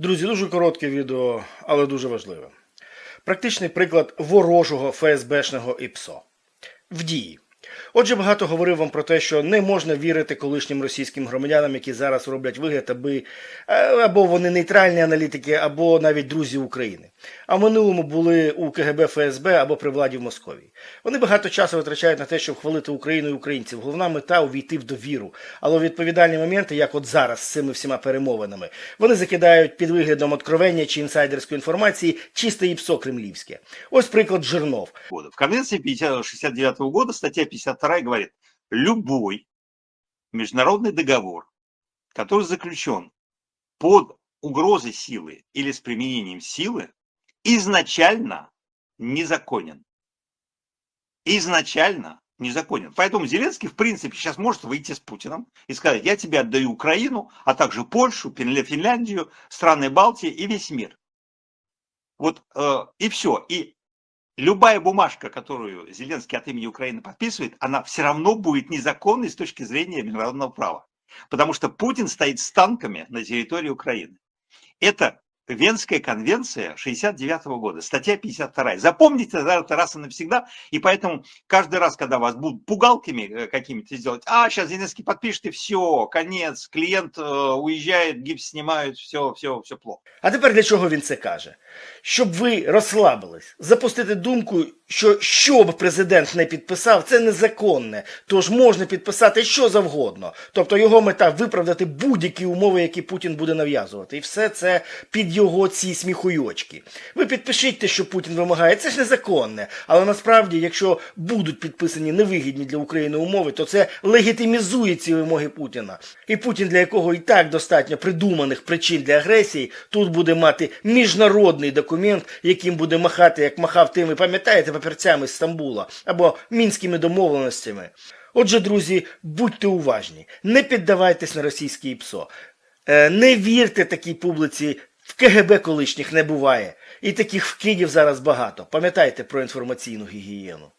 Друзі, дуже коротке відео, але дуже важливе. Практичний приклад ворожого ФСБшного ІПСО. В дії. Отже, багато говорив вам про те, що не можна вірити колишнім російським громадянам, які зараз роблять вигляд, аби е, або вони нейтральні аналітики, або навіть друзі України. А в минулому були у КГБ ФСБ або при владі в Московії. Вони багато часу витрачають на те, щоб хвалити Україну і українців. Головна мета увійти в довіру. Але у відповідальні моменти, як от зараз з цими всіма перемовинами, вони закидають під виглядом откровення чи інсайдерської інформації чисте ІПСО кремлівське. Ось приклад Жирнов. В Конвенции 50 69 года статья 52 говорит, любой международный договор, который заключен под угрозой силы или с применением силы, изначально незаконен. Изначально незаконен. Поэтому Зеленский, в принципе, сейчас может выйти с Путиным и сказать, я тебе отдаю Украину, а также Польшу, Финля- Финляндию, страны Балтии и весь мир. Вот э, и все. И любая бумажка, которую Зеленский от имени Украины подписывает, она все равно будет незаконной с точки зрения международного права. Потому что Путин стоит с танками на территории Украины. Это Венская конвенция 69 года, статья 52. Запомните это раз и навсегда. И поэтому каждый раз, когда вас будут пугалками э, какими-то сделать, а, сейчас Зеленский подпишет и все, конец, клиент э, уезжает, гипс снимают, все, все, все плохо. А тепер для чого він це каже? Щоб ви розслабились, запустити думку, що що б президент не підписав, це незаконне. Тож можна підписати що завгодно. Тобто його мета виправдати будь-які умови, які Путін буде нав'язувати. І все це під його ці сміхуйочки. Ви підпишіть те, що Путін вимагає, це ж незаконне. Але насправді, якщо будуть підписані невигідні для України умови, то це легітимізує ці вимоги Путіна. І Путін, для якого і так достатньо придуманих причин для агресії, тут буде мати міжнародний документ, яким буде махати, як махав тими, пам'ятаєте, папірцями Стамбула або мінськими домовленостями. Отже, друзі, будьте уважні, не піддавайтесь на російське ІПСО. Е, Не вірте такій публиці, в КГБ колишніх не буває. І таких вкидів зараз багато. Пам'ятайте про інформаційну гігієну.